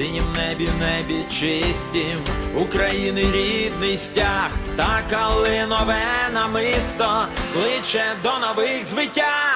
синім небі, в небі чистім, України рідний стяг, та калинове намисто кличе до нових звитяг.